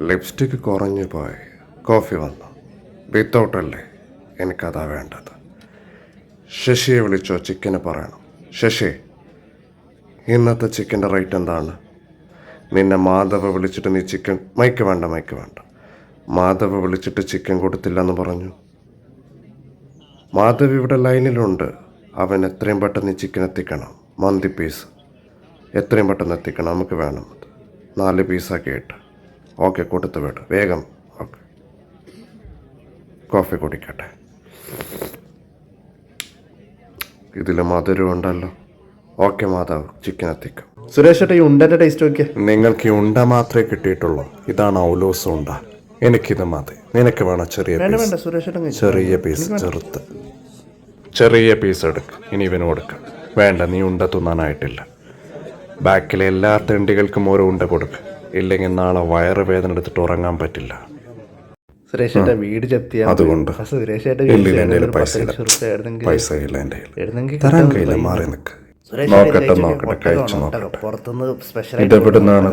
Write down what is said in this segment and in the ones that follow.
Lipstick കുറഞ്ഞു പോയി. Coffee വന്നു. വിത്തൗട്ടല്ലേ? എനിക്കതാ വേണ്ടത്. ശശിയെ വിളിച്ചോ ചിക്കന് പറയണം. ശശി ഇന്നത്തെ ചിക്കന്റെ റേറ്റ് എന്താണ്? നിന്നെ മാധവ് വിളിച്ചിട്ട് നീ ചിക്കൻ മൈക്ക് വേണ്ട മൈക്ക് വേണ്ട. മാധവ് വിളിച്ചിട്ട് ചിക്കൻ കൊടുത്തില്ലെന്ന് പറഞ്ഞു. മാധവ് ഇവിടെ ലൈനിലുണ്ട്. അവൻ എത്രയും പെട്ടെന്ന് ചിക്കൻ എത്തിക്കണം. മന്തി പീസ് എത്രയും പെട്ടെന്ന് എത്തിക്കണം. നമുക്ക് വേണം നാല് പീസാക്കി ഇട്ട് ഓക്കെ കൊടുത്തു വിട് വേഗം. ഓക്കെ. കോഫി കുടിക്കട്ടെ. ഇതിൽ മധുരം ഉണ്ടല്ലോ. ഓക്കെ മാതാവ് ചിക്കൻ എത്തിക്കും. സുരേഷ് ഏട്ടാ ഈ ഉണ്ടന്റെ ടേസ്റ്റ് നോക്കിയ. നിങ്ങൾക്ക് ഈ ഉണ്ട മാത്രമേ കിട്ടിയിട്ടുള്ളൂ. ഇതാണ് ഔലോസ് ഉണ്ട. എനിക്കിത് മതി. നിനക്ക് വേണം ചെറിയ വേണ്ട പീസ് വേണ്ട സുരേഷ് ഏട്ടൻ കഴിച്ചു. ചെറിയ പീസ് ചെറുത്ത് ചെറിയ പീസ് എടുക്ക്. ഇനി ഇവന് കൊടുക്ക. വേണ്ട നീ ഉണ്ട തിന്നാനായിട്ടില്ല. ബാക്കിലെ എല്ലാ തെണ്ടികൾക്കും ഓരോ ഉണ്ട കൊടുക്ക്. ഇല്ലെങ്കിൽ നാളെ വയറ് വേദന എടുത്തിട്ട് ഉറങ്ങാൻ പറ്റില്ല. ഇടപെടുന്നതാണ് വീട് അതുകൊണ്ട് പൈസ ഇല്ല എന്റെ തരാൻ മാറി നിൽക്ക് നോക്കട്ടെ നോക്കട്ടെ കഴിച്ചു നോക്കട്ടെ.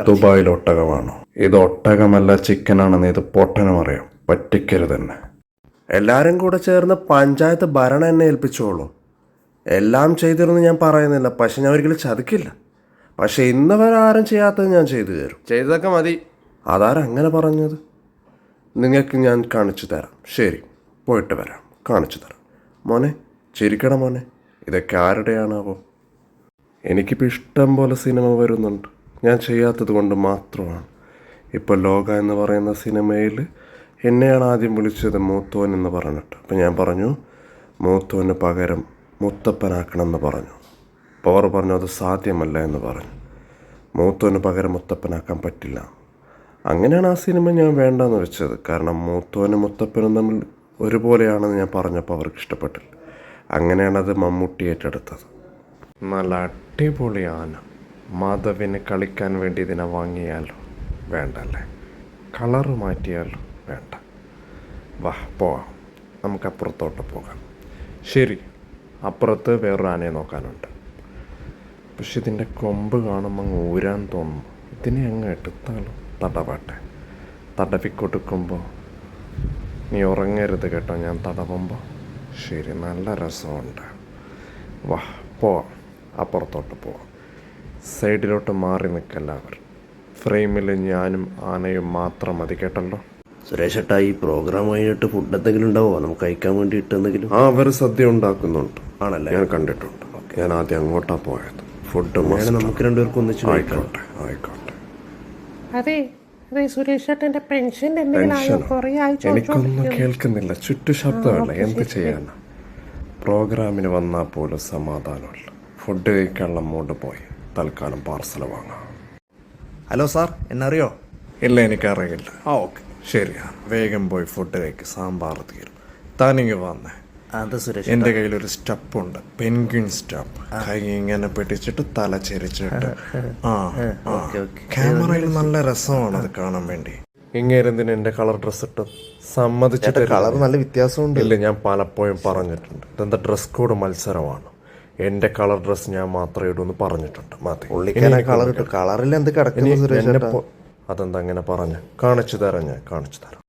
ദുബായിൽ ഒട്ടകമാണോ? ഇത് ഒട്ടകമല്ല ചിക്കനാണെന്ന് ഇത് പൊട്ടനും അറിയാം. പറ്റിക്കരുത് തന്നെ എല്ലാരും കൂടെ ചേർന്ന് പഞ്ചായത്ത് ഭരണം എന്നെ ഏൽപ്പിച്ചോളൂ. എല്ലാം ചെയ്തിരുന്നു ഞാൻ പറയുന്നില്ല. പക്ഷെ ഞാൻ ഒരിക്കലും ചതിക്കില്ല. പക്ഷെ ഇന്ന് വരെ ആരും ചെയ്യാത്തത് ഞാൻ ചെയ്തു തരും. ചെയ്തതൊക്കെ മതി. അതാരും അങ്ങനെ പറഞ്ഞത്? നിങ്ങൾക്ക് ഞാൻ കാണിച്ചു തരാം. ശരി പോയിട്ട് വരാം. കാണിച്ചു തരാം. മോനെ ചിരിക്കണം മോനെ. ഇതൊക്കെ ആരുടെയാണാവോ? എനിക്കിപ്പോൾ ഇഷ്ടം പോലെ സിനിമ വരുന്നുണ്ട്. ഞാൻ ചെയ്യാത്തത് കൊണ്ട് മാത്രമാണ്. ഇപ്പോൾ ലോക എന്ന് പറയുന്ന സിനിമയിൽ എന്നെയാണ് ആദ്യം വിളിച്ചത് മൂത്തോൻ എന്ന് പറഞ്ഞിട്ട്. അപ്പം ഞാൻ പറഞ്ഞു മൂത്തോന് പകരം മുത്തപ്പനാക്കണം എന്ന് പറഞ്ഞു. പവർ പറഞ്ഞു അത് സാധ്യമല്ല എന്ന് പറഞ്ഞു. മൂത്തോന് പകരം മുത്തപ്പനാക്കാൻ പറ്റില്ല. അങ്ങനെയാണ് ആ സിനിമ ഞാൻ വേണ്ടെന്ന് വെച്ചത്. കാരണം മൂത്തോനും മുത്തപ്പനും തമ്മിൽ ഒരുപോലെയാണെന്ന് ഞാൻ പറഞ്ഞപ്പോൾ അവർക്ക് ഇഷ്ടപ്പെട്ടില്ല. അങ്ങനെയാണ് അത് മമ്മൂട്ടി ഏറ്റെടുത്തത്. നല്ല അടിപൊളി ആന. മാധവിന് കളിക്കാൻ വേണ്ടി ഇതിനെ വാങ്ങിയാലോ? വേണ്ടല്ലേ? കളറ് മാറ്റിയാലോ? വേണ്ട. വാ പോവാം. നമുക്ക് അപ്പുറത്തോട്ട് പോകാം. ശരി അപ്പുറത്ത് വേറൊരു ആനയെ നോക്കാനുണ്ട്. പക്ഷെ ഇതിന്റെ കൊമ്പ് കാണുമ്പോൾ അങ്ങ് ഊരാൻ തോന്നും. ഇതിനെ അങ്ങ് എടുത്താലോ തടവട്ടെ. തടവി കൊടുക്കുമ്പോൾ നീ ഉറങ്ങരുത് കേട്ടോ. ഞാൻ തടവുമ്പോൾ ശരി നല്ല രസമുണ്ട്. വാ പോവാം. അപ്പുറത്തോട്ട് പോവാം. സൈഡിലോട്ട് മാറി നിൽക്കെല്ലാവരും ഫ്രെയിമിൽ ഞാനും ആനയും മാത്രം മതി കേട്ടല്ലോ. സുരേഷ് ഏട്ടാ ഈ പ്രോഗ്രാം കഴിഞ്ഞിട്ട് ഫുഡ് എന്തെങ്കിലും ഉണ്ടാവോ? നമുക്ക് കഴിക്കാൻ വേണ്ടിയിട്ട് എന്തെങ്കിലും? ആ അവർ സദ്യ ഉണ്ടാക്കുന്നുണ്ട്. ആണല്ലേ? ഞാൻ കണ്ടിട്ടുണ്ട്. ഞാൻ ആദ്യം അങ്ങോട്ടാണ് പോയത്. ഫുഡ് നമുക്ക് രണ്ടുപേർക്കും ഒന്നിച്ച് കഴിക്കാം. ആയിക്കോട്ടെ. ആയിക്കോട്ടെ അതെ അതെ സുരേഷ് ചേട്ടന്റെ പെൻഷൻ എനിക്കൊന്നും കേൾക്കുന്നില്ല. ചുറ്റു ശബ്ദമല്ല എന്ത് ചെയ്യാനാ? പ്രോഗ്രാമിന് വന്നാൽ പോലും സമാധാനമില്ല. ഫുഡ് കഴിക്കാനുള്ള മൂഡ് പോയി. തൽക്കാലം പാർസൽ വാങ്ങാം. ഹലോ സാർ എന്നറിയോ? ഇല്ല എനിക്കറിയില്ല. ആ ഓക്കെ. ശരിയാ. വേഗം പോയി ഫുഡ് കഴിക്ക്. സാമ്പാർ തീരും. താനിങ്ങ് വന്നേ. എന്റെ കയ്യിൽ ഒരു സ്റ്റെപ്പ് ഉണ്ട് പെൻഗ്വിൻ സ്റ്റപ്പ്. കൈ ഇങ്ങനെ പിടിച്ചിട്ട് തല ചെരിച്ചിട്ട്. ആ ക്യാമറയിൽ നല്ല രസമാണ് അത് കാണാൻ വേണ്ടി. ഇങ്ങേരെന്തിന് എന്റെ കളർ ഡ്രസ് ഇട്ട് സമ്മതിച്ചിട്ട് കളർ നല്ല വ്യത്യാസമുണ്ട്. ഇല്ല ഞാൻ പലപ്പോഴും പറഞ്ഞിട്ടുണ്ട്. ഇതെന്താ ഡ്രസ് കോഡ് മത്സരമാണ്. എന്റെ കളർ ഡ്രസ് ഞാൻ മാത്രമേ ഇടൂ എന്ന് പറഞ്ഞിട്ടുണ്ട്. കളറിൽ എന്ത് കിടക്കുന്നു അതെന്താ അങ്ങനെ പറഞ്ഞു? കാണിച്ചു തരാം ഞാൻ കാണിച്ചു തരാം.